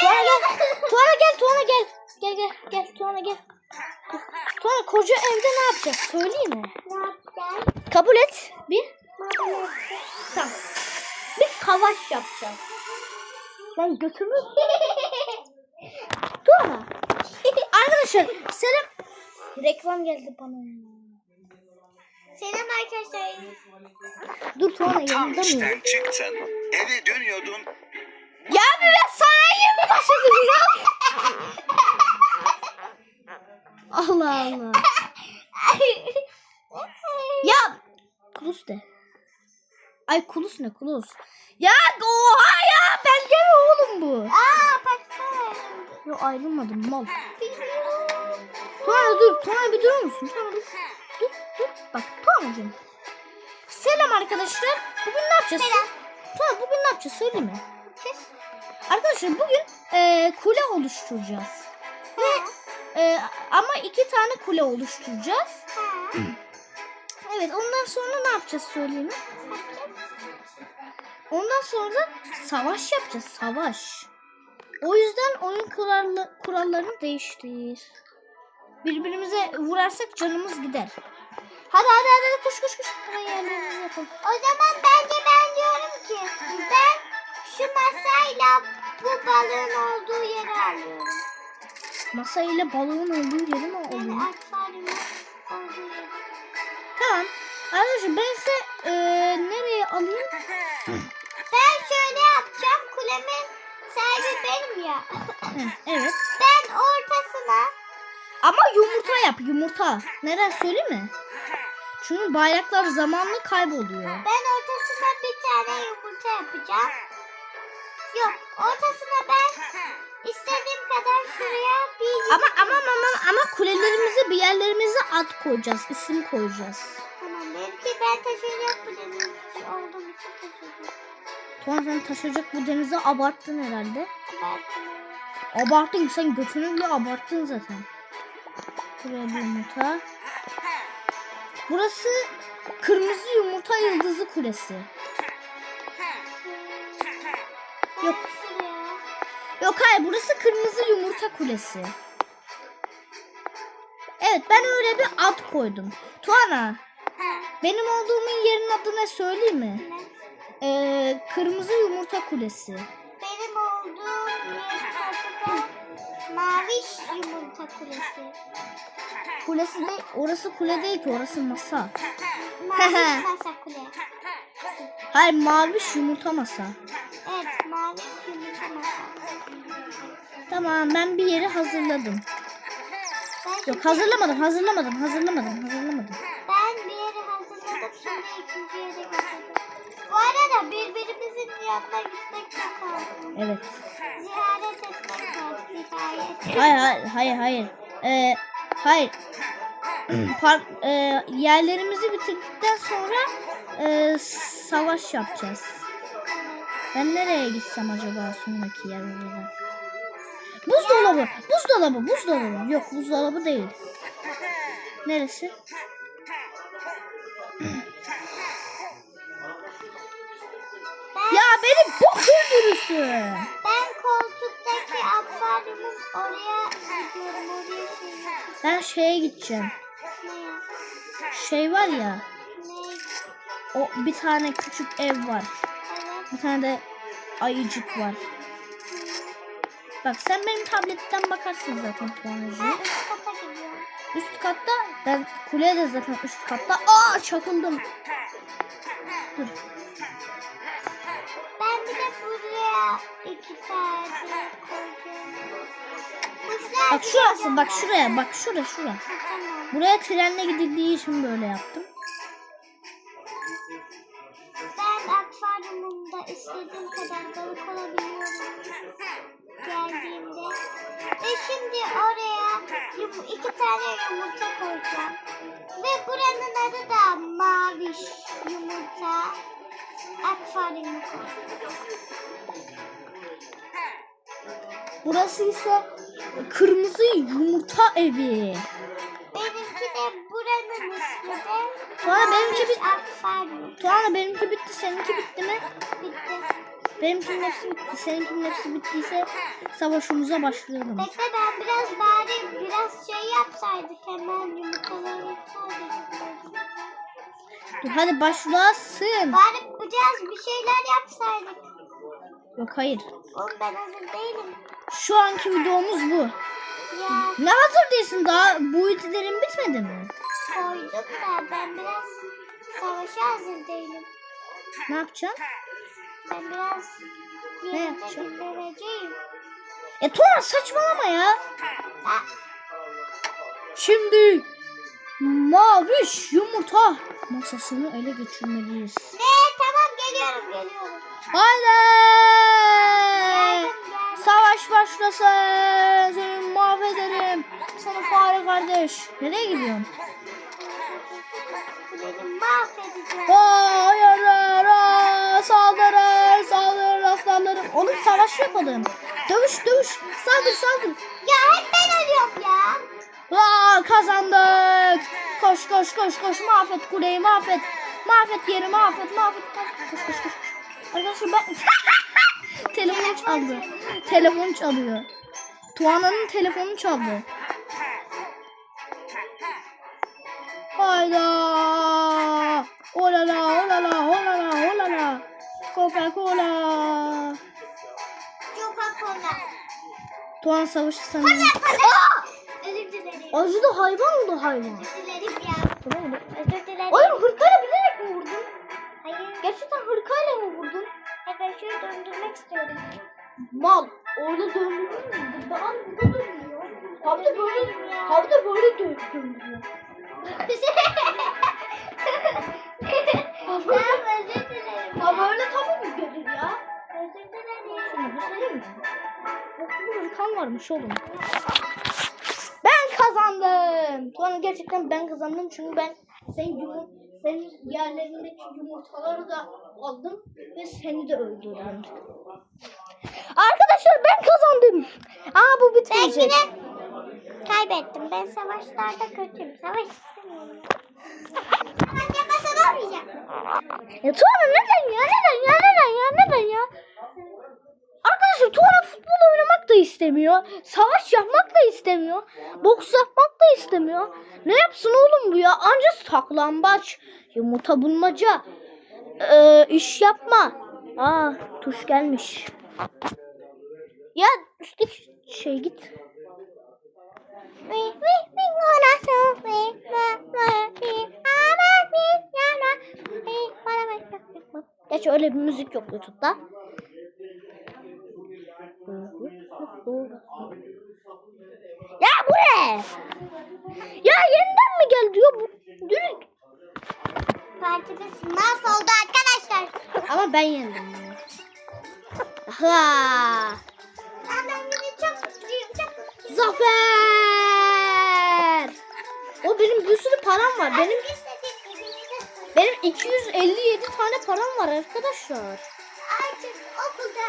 Tuana gel. Tuana gel. Tuana gel. Gel gel gel. Tuana gel. Tuana koca evde ne yapacağız? Söyleyeyim mi? Ne yapacağız? Kabul et. Bir. Tamam. Biz savaş yapacağız. Ben götümü... Tuana. Arkadaşlar selam. Reklam geldi bana. Selam arkadaşlar. Dur Tuana Tam yanında mı? işten çıktın, eve dönüyordun, Ya bir sanayiye mi başladın ya? Allah Allah. Ya kulus de. Ay kulus ne kulus? Ya oha ya ben gene oğlum bu. Aa patron. Yo ayrılmadım mal. Tuana dur. Tuana bir durur musun? Tuana dur. Dur dur. Bak Tuana'cığım. Selam arkadaşlar. Bugün ne yapacağız? Selam. Tuana bugün ne yapacağız söyleyeyim mi? Arkadaşlar bugün e, kule oluşturacağız. Ha. E, ama iki tane kule oluşturacağız. Ha. Evet ondan sonra ne yapacağız söyleyeyim mi? Ondan sonra savaş yapacağız. Savaş. O yüzden oyun kurallı, kurallarını değiştir. Birbirimize vurarsak canımız gider. Hadi hadi hadi, hadi koş koş koş. Hemen yerlerimizi yapalım. O zaman bence ben diyorum ki ben şu masayla bu balığın olduğu yeri alıyorum. Masa ile balığın olduğu yeri mi Yani akvaryumun olduğu yeri. Tamam. Arkadaşlar ben size e, nereye alayım? Ben şöyle yapacağım. Kulemin sahibi benim ya. Evet. Ben ortasına Ama yumurta yap yumurta. Neden söyleyeyim mi? Çünkü bayraklar zamanla kayboluyor. ben ortasına bir tane yumurta yapacağım. Yok ortasına ben istediğim kadar şuraya bir Ama ama ama ama kulelerimize bir yerlerimize ad koyacağız, isim koyacağız. Tamam benimki ben taşıyacak bu denizci olduğum için taşıyacağım. Tuğan sen taşıyacak bu denize abarttın herhalde. Ben Abarttın sen götünü bile abarttın zaten. Buraya bir yumurta. Burası kırmızı yumurta yıldızı kulesi. Yok. Yok hayır burası kırmızı yumurta kulesi. Evet ben öyle bir ad koydum. Tuana benim olduğumun yerin adı ne söyleyeyim mi? ne? Ee, kırmızı yumurta kulesi. Benim olduğum yer ortada maviş yumurta kulesi. Kulesi de orası kule değil ki orası masa. Maviş masa kule. Hayır maviş yumurta masa. Tamam ben bir yeri hazırladım. Ben Yok hazırlamadım hazırlamadım hazırlamadım hazırlamadım. Ben bir yeri hazırladım şimdi ikinci yere geçelim. Bu arada birbirimizin yanına gitmek lazım. Evet. Ziyaret etmek lazım. Ziyaret. Hayır hayır hayır hayır. Ee, hayır. Park, e, yerlerimizi bitirdikten sonra e, savaş yapacağız. Ben nereye gitsem acaba sonraki yer olarak? Buzdolabı, buzdolabı, buzdolabı. Yok buzdolabı değil. Neresi? Ben, Ya beni bok öldürürsün. ben koltuktaki akvaryumun oraya gidiyorum. Oraya şey. Ben şeye gideceğim. Şey var ya, o bir tane küçük ev var. Evet. Bir tane de ayıcık var. Bak sen benim tabletten bakarsın zaten Tuğan'cığım. üst kata gidiyorum. Üst katta ben kuleye de zaten üst katta. Aa çakıldım. Dur. Ben bir de buraya iki tane. Kuşlar Bak şurası bak şuraya bak şura şura. Buraya trenle gidildiği için böyle yaptım. Ben akvaryumumda istediğim kadar balık olabiliyorum. Geldiğimde. Ve şimdi oraya iki tane yumurta koyacağım. Ve buranın adı da maviş yumurta. Akvaryumu koyacağım. Burası ise kırmızı yumurta evi. Benimki de buranın ismi de Tuana benimki akvaryum. Tuana benimki bitti seninki bitti mi? Bitti. Benimkinin hepsi bitti. Seninkinin hepsi bittiyse savaşımıza başlayalım. Bekle ben biraz bari biraz şey yapsaydık hemen yumurtaları yapsaydık. Dur hadi başlasın. Bari biraz bir şeyler yapsaydık. Yok hayır. Oğlum ben hazır değilim. Şu anki videomuz bu. Ya Ne hazır değilsin daha bu ülkelerin bitmedi mi? koydum da ben biraz savaşa hazır değilim. Ne yapacaksın? Ben biraz Ne göndereceğim. E Tuğan saçmalama ya. Şimdi maviş yumurta masasını ele geçirmeliyiz. ne tamam geliyorum geliyorum. Haydi! Savaş başlasın. Seni mahvederim. Sana fare kardeş. Nereye gidiyorsun? Benim mahvedeceğim. Hayır, Oğlum savaş yapalım. Dövüş, dövüş. Saldır, saldır. Ya hep ben ölüyorum ya. Aa, kazandık. Koş, koş, koş, koş. Mahvet kuleyi, mahvet. Mahvet yeri, mahvet, mahvet. Koş, koş, koş. Arkadaşlar ben... Telefon çaldı. Telefon çalıyor. Tuana'nın telefonu çaldı. Hayda. Olala, olala, olala, olala. Coca-Cola. Coca-Cola. Tuan savaşı sanırım. Aa! Özür dilerim. Hayvan oldu hayvan. Özür dilerim ya. Özür dilerim. Oğlum hırkayla bilerek mi vurdun? Hayır. Gerçekten hırkayla mı vurdun? Ben şöyle döndürmek istiyorum. Mal. Orada döndürüyor mu? Daha burada döndürüyor. Abi de böyle, abi de böyle dö- döndürüyor. hırkan varmış oğlum. Ben kazandım. Tuana gerçekten ben kazandım çünkü ben senin yumur senin yerlerindeki yumurtaları da aldım ve seni de öldürdüm. Arkadaşlar ben kazandım. Aa bu Ben bitmeyecek. yine kaybettim. Ben savaşlarda kötüyüm. Savaş istemiyorum. Savaş yapmasan olmayacak. Ya Tuana neden ya? Neden ya? Neden ya? Neden ya? Arkadaşlar Tuana futbol oynamak da istemiyor. Savaş yapmak da istemiyor. Boks yapmak da istemiyor. Ne yapsın oğlum bu ya? Anca saklambaç, yumurta bulmaca, ee, iş yapma. Aa tuş gelmiş. Ya üstteki şey git. Gerçi öyle bir müzik yok YouTube'da. Ya bu ne? Ya yeniden mi geldi diyor bu? Direkt. Partimiz mahvoldu arkadaşlar. Ama ben yendim. ya. Ha. Ben yine çok mutluyum. Çok mutluyum. Zafer. O benim bir sürü param var. Benim benim 257 tane param var arkadaşlar. artık okulda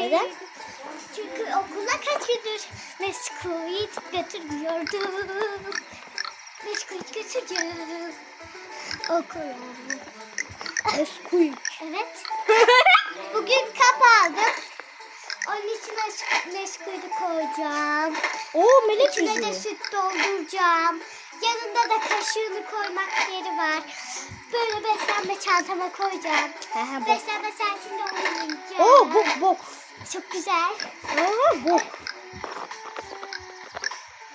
Neden? Çünkü okula kaç gündür Nesquik götürmüyordum. Nesquik götüreceğim okula. Esquik. Evet. Bugün kap aldım. Onun içine Nes- Nesquik'i koyacağım. Oo melek İçine de yüzü. süt dolduracağım. Yanında da kaşığını koymak yeri var. Böyle beslenme çantama koyacağım. He bok. Beslenme saatinde oynayacağım. Oo bok bok. Çok güzel. Aa. Bugün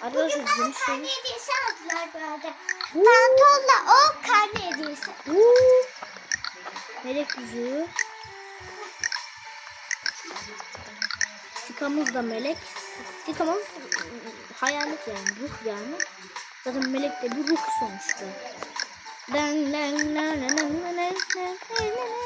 Arkadaşlar bana yeni şey. karne hediyesi aldılar bu arada. Pantolonla o karne hediyesi. Oo. Melek yüzü. Stikamız da melek. Stikamız hayalet yani ruh yani. Zaten melek de bir ruh sonuçta. Den den den den den den den den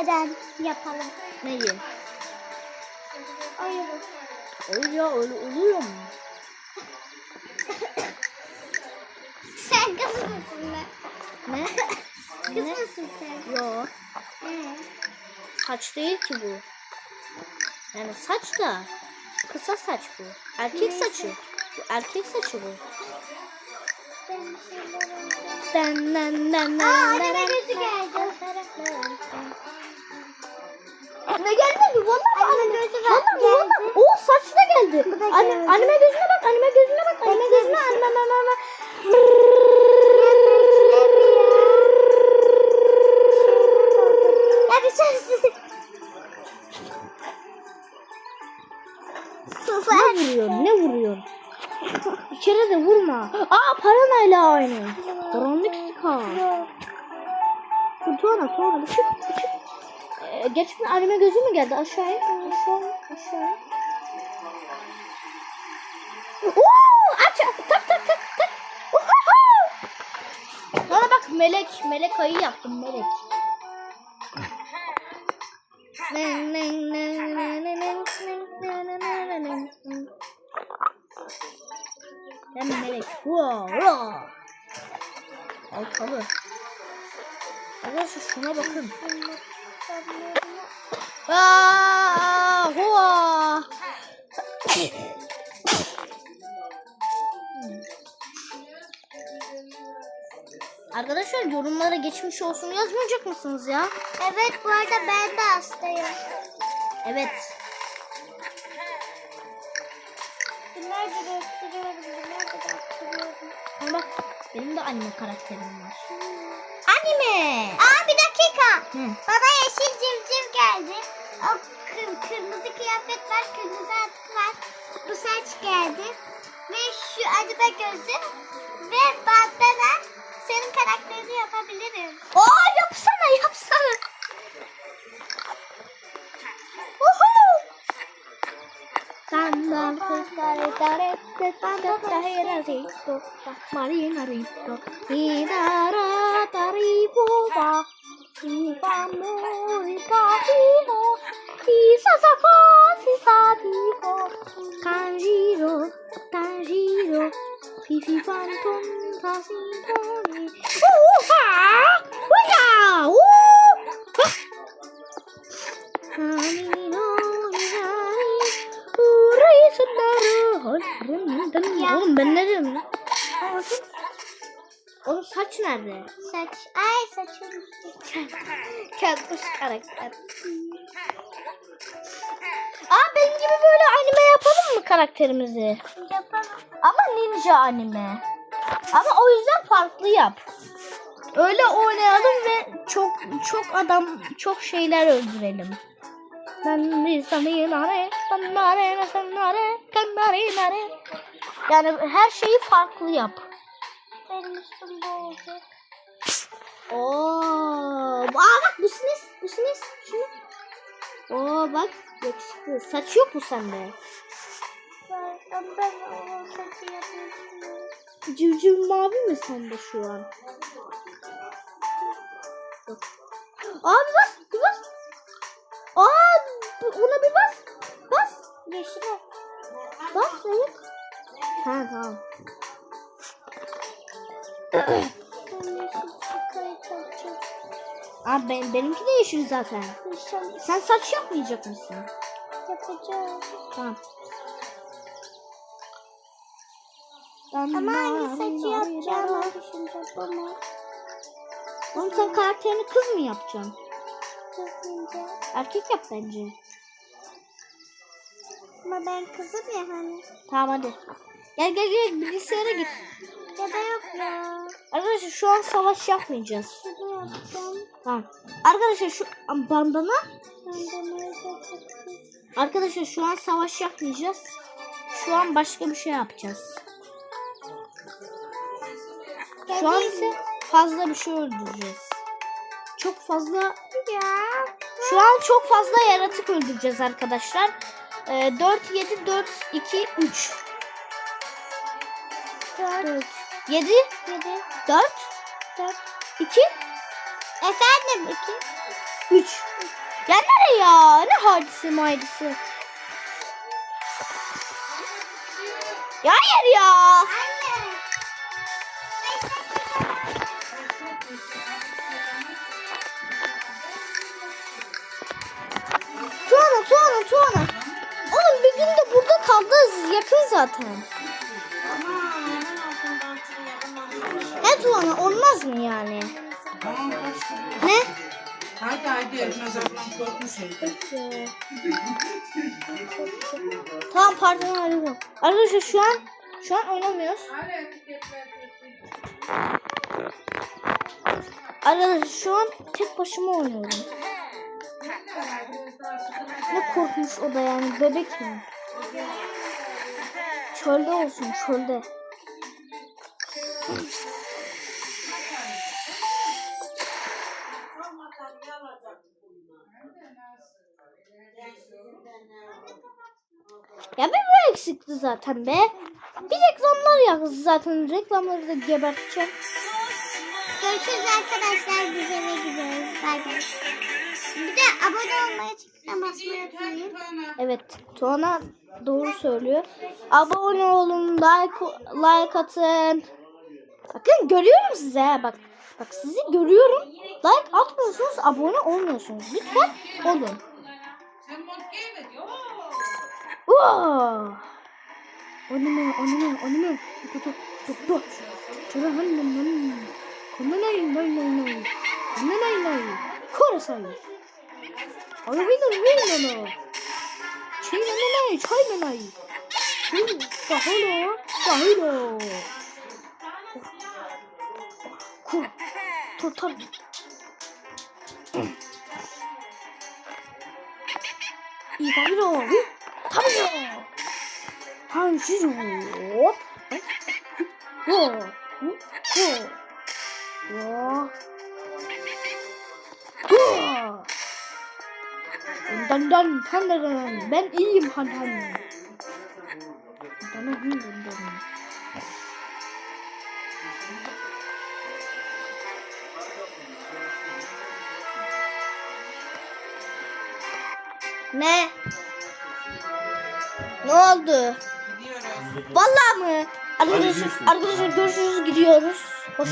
Neden yapalım? Neyi? Oyunu. Oyun ya öyle oluyor mu? sen kız mısın be? Ne? kız ne? mısın sen? Yok. Ee? Saç değil ki bu. Yani saç da kısa saç bu. Erkek Neyse. saçı. Bu erkek saçı bu. Ben bir şeyler Ben ben ben geldi. Anne geldi mi? Valla anime. Valla valla. O saç da geldi. Da Anime gözüne bak. Anime gözüne bak. Anime Bekle gözüne. Anime anime anime. Ya. Ne vuruyorsun? Ne vuruyorsun? İçeri de vurma. Aa paranayla aynı. Karanlık sıkar. Dur sonra sonra bir. E, gerçekten anime gözü mü geldi? Aşağıya, aşağıya, aşağıya. Oo, aç, tak tak tak tak. Bana bak melek, melek ayı yaptım melek. Ben melek. Wow, wow. Alkalı. Arkadaşlar şuna bakın. Aa, hua. Arkadaşlar yorumlara geçmiş olsun yazmayacak mısınız ya? Evet bu arada ben de hastayım. Evet. Öksürüyorum. Günlerdir öksürüyorum. Ama bak benim de anime karakterim var. Anime. Aa bir dakika. Hı. Bana yeşil civciv geldi. O kır- kırmızı kıyafet var, kırmızı atkı var. Bu saç geldi. Ve şu anime gözü ve bandana senin karakterini yapabilirim. Aa yapsana yapsana. Marina Rito, Idara arrivova in famorica fino di sasa quasi sativo tangiro tangiro fifi fantom fa sintoni uh-huh! uh-huh! Nerede? Saç, ay saçım. Keltoş karakter. Aa benim gibi böyle anime yapalım mı karakterimizi? Yapalım. Ama ninja anime. Ama o yüzden farklı yap. Öyle oynayalım ve çok çok adam çok şeyler öldürelim. Ben bir sanare, sanare, sanare, kanare, nare. Yani her şeyi farklı yap. Benim üstüm bu olacak. Oo, aa bak bu sinis, bu sinis. Şunu. Oo bak yakışıklı. Saç yok mu sende? Ben, ben o saçı yapıyorum. Civciv mavi mi sende şu an? Bak. Aa bir bas, bir bas. Aa ona bir bas. Bas. Yeşile. Bas evet. Ha tamam. Ben. Aa ben, benimki de yeşil zaten. Yeşil Sen saç yapmayacak mısın? yapacağım. Tamam. Ama hangi saçı düşüneceğim bunu. Oğlum sen karakterini kız mı yapacaksın? Kızınca. Erkek yap bence. Ama ben kızım ya hani. Tamam hadi. Gel gel gel bilgisayara git. Şu an savaş yapmayacağız. Tamam. Arkadaşlar şu bandana. Arkadaşlar şu an savaş yapmayacağız. Şu an başka bir şey yapacağız. Şu an ise fazla bir şey öldüreceğiz. Çok fazla Ya. şu an çok fazla yaratık öldüreceğiz arkadaşlar. Ee, 4 7 4 2 3 Dört. 7 Yedi. 4 arkadaşlar. İki. Efendim iki. Üç. Ya nereye ya? Ne hadisi maydisi? Ya hayır ya. Hayır. Tuana, Tuana, Tuana. Oğlum bir gün burada kaldınız. Yakın zaten. He Tuana olmaz mı yani? Tamam kaçtı. Ne? Haydi haydi Elmas ablam korkmuş evde. Tamam pardon arıyorum. Arkadaşlar şu an şu an oynamıyoruz. Arkadaşlar şu an tek başıma oynuyorum. Ne korkmuş o da yani bebek mi? Çölde olsun çölde. Ya bir bu eksikti zaten be. Bir reklamlar yazdı zaten. Reklamları da geberteceğim. Görüşürüz arkadaşlar. Biz eve gidiyoruz. Bay bay. Bir de abone olmayı, çiftine basmayı unutmayın. Evet, Tuana doğru söylüyor. Abone olun, like like atın. Bakın görüyorum sizi ha bak. Bak sizi görüyorum. Like atmıyorsunuz, abone olmuyorsunuz. Lütfen olun. 우와! 어느면 어느면 어느면 또또또또 저런 한놈만 건너나이 나이 나이 나이 건너나이 나이 코라사이 아유 휘는 휘는 나나 쟤는 나이 최는 나이 다 흘러 다 흘러 쿨, 토탈. 이거 이러 가보자. 한시조. 요. 요. 요. Und dann, dann, Pandaran, wenn ihm Han Han. Und dann noch Hühn und dann. Nee. Oldu? Gidiyoruz. Vallahi mı? Arkadaşlar, görüşürüz. arkadaşlar görüşürüz gidiyoruz. Hoşça